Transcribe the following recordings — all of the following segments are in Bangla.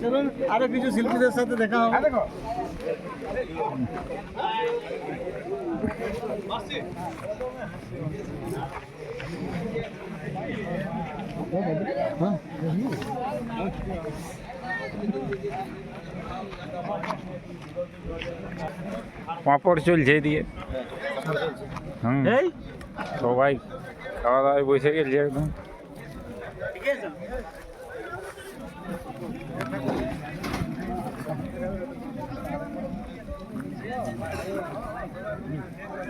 চলুন আরও কিছু শিল্পীদের সাথে দেখা হবে। পাঁপড় চলছে এদিকে। হুম সবাই খাওয়া দাওয়ায় বসে গেছে একদম।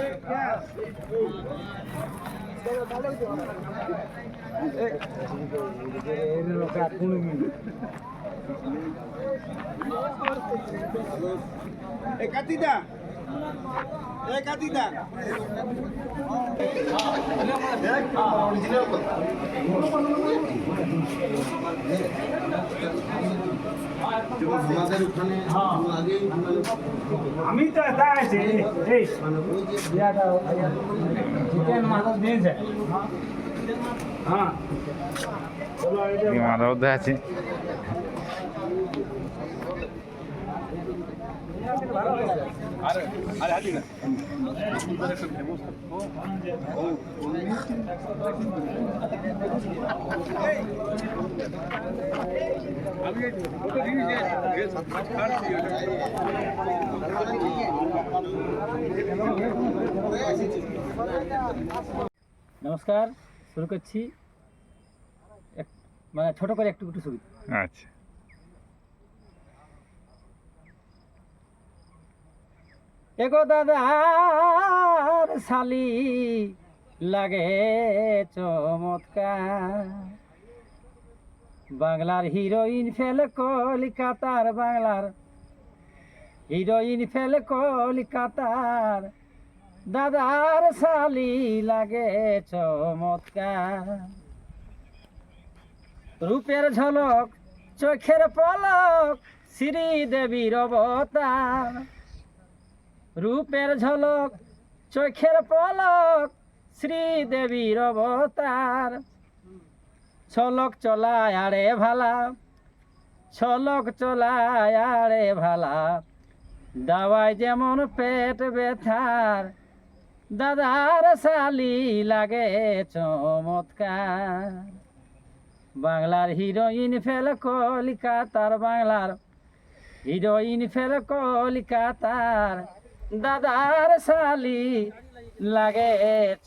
এ কাতিদা। এ কাতিদা। আমাদের ওখানে আগেই আমি তো এটা আছে। এই চিকেন মাছ দিয়েছে। হ্যাঁ। মাথার আছে। নমস্কার শুরু করছি। মানে ছোট করে একটু একটু শুরু আচ্ছা। এগো দাদার শালি লাগে চমৎকার। বাংলার হিরোইন ফেল কলিকাতার, বাংলার হিরোইন ফেল কলিকাতার। দাদার শালি লাগে চমৎকার। রূপের ঝলক, চোখের পলক শ্রী দেবীর অবতার। রূপের ঝলক, চোখের পলক শ্রী দেবীর অবতার। ছলক চলায় আরে ভালা, ছলক চলায় আরে ভালা। দাওয়ায় যেমন পেট ব্যথার, দাদার শালি লাগে চমৎকার। বাংলার হিরোইন ফেল কলিকাতার, বাংলার হিরোইন ফেল কলিকাতার। দাদার শালি লাগে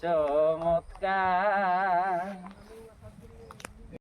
চমৎকার।